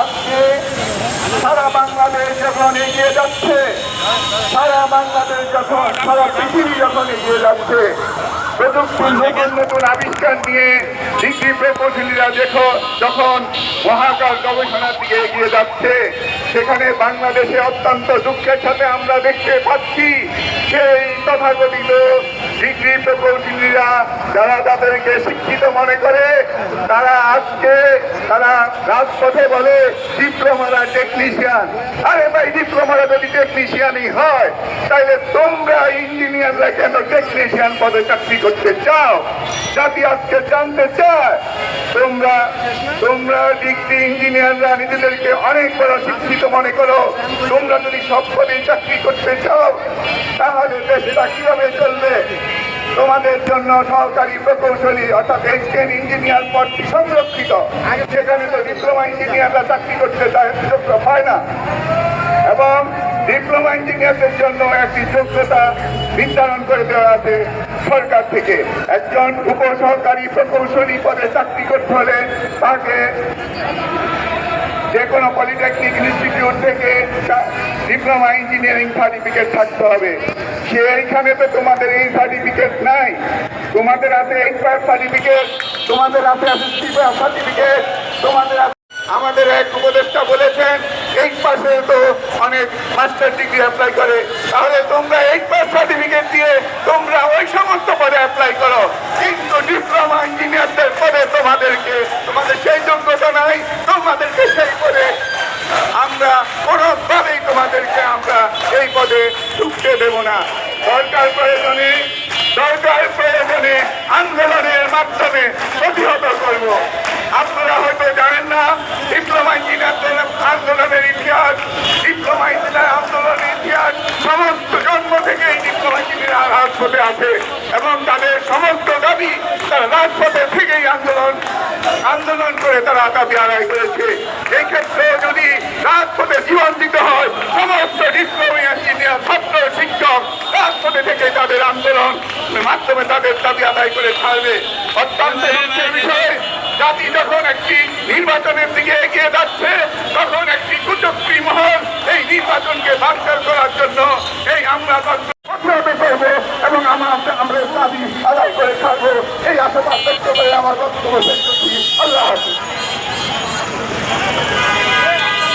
আজকে সারা বাংলাদেশ যখন এগিয়ে যাচ্ছে, সারা বাংলাদেশ যখন, সারা পৃথিবী যখন এগিয়ে যাচ্ছে প্রযুক্তির নতুন নতুন আবিষ্কার নিয়ে ডিগ্রি প্রকৌশলীরা দেখো, যখন মহাকাশ গবেষণার দিকে এগিয়ে যাচ্ছে, সেখানে বাংলাদেশে অত্যন্ত দুঃখের সাথে আমরা দেখতে পাচ্ছি, সেই তথাকথিত ডিগ্রি প্রকৌশলীরা যারা তাদেরকে শিক্ষিত মনে করে, তারা আজকে তারা রাজপথে বলে, ডিপ্লোমারা টেকনিশিয়ান আরে ভাই, ডিপ্লোমারা যদি টেকনিশিয়ানই হয় তাহলে তোমরা ইঞ্জিনিয়াররা কেন টেকনিশিয়ান পদে চাকরি করতে চাও? জাতি আজকে জানতে চায়, তোমরা তোমরা ডিগ্রি ইঞ্জিনিয়াররা নিজেদেরকে অনেক বড় শিক্ষিত মনে করো। তোমরা যদি সব পদে চাকরি করতে চাও, তাহলে দেশটা কীভাবে চলবে? তোমাদের জন্য সহকারী প্রকৌশলী অর্থাৎ এক্সটেন ইঞ্জিনিয়ার পদটি সংরক্ষিত। সেখানে তো ডিপ্লোমা ইঞ্জিনিয়াররা চাকরি করতে সুযোগ পায় না। এবং ডিপ্লোমা ইঞ্জিনিয়ারদের জন্য একটি যোগ্যতা নির্ধারণ করে দেওয়া আছে সরকার থেকে। একজন উপসহকারী প্রকৌশলী পদে চাকরি করতে হলে তাকে যে কোনো পলিটেকনিক ইনস্টিটিউট থেকে ডিপ্লোমা ইঞ্জিনিয়ারিং সার্টিফিকেট থাকতে হবে। সেইখানে তো তোমাদের এই সার্টিফিকেট নাই। তোমাদের এইট পাস সার্টিফিকেট তোমাদের আছে সার্টিফিকেট তোমাদের আমাদের এক উপদেষ্টা বলেছেন এইট পাসে তো অনেক মাস্টার ডিগ্রি অ্যাপ্লাই করে। তাহলে তোমরা এইট পাস সার্টিফিকেট দিয়ে তোমরা ওই সমস্ত পদে অ্যাপ্লাই করো কিন্তু ডিপ্লোমা ইঞ্জিনিয়ারদের পদে তোমাদেরকে তোমাদের সেই যোগ্যতা নাই তোমাদেরকে সেই পদে আমরা কোনোভাবেই তোমাদেরকে আমরা এই পদে ঢুকতে দেব না। সরকার প্রয়োজনে সরকার প্রয়োজনে আন্দোলনের মাধ্যমে প্রতিহত করব। আপনারা হয়তো জানেন না, ডিপ্লোমা ইঞ্জিনিয়ারদের আন্দোলনের ইতিহাস, ডিপ্লোমা ইঞ্জিনিয়ার আন্দোলনের ইতিহাস সমস্ত জন্ম থেকেই ডিপ্লোমা ইঞ্জিনিয়ার রাজপথে আছে এবং তাদের সমস্ত দাবি তারা রাজপথে থেকেই আন্দোলন আন্দোলন করে তারা দাবি আদায় করেছে। এই ক্ষেত্রে যদি রাজপথে জীবন দিতে হয় সমস্ত ডিপ্লোমা ইঞ্জিনিয়ার ছাত্র শিক্ষক রাজপথে থেকে তাদের আন্দোলন মাধ্যমে তাদের দাবি আদায় করে ছাড়বে। অত্যন্ত বিষয় জাতি যখন একটি নির্বাচনের দিকে এগিয়ে যাচ্ছে, তখন একটি কুচক্রী মহল এই নির্বাচনকে বাঞ্চার করার জন্য এই আমরা এবং আমরা আমরা দাবি আদায় করে ছাড়বো। এই করে আমার বক্তব্য আল্লাহ হাফিজ।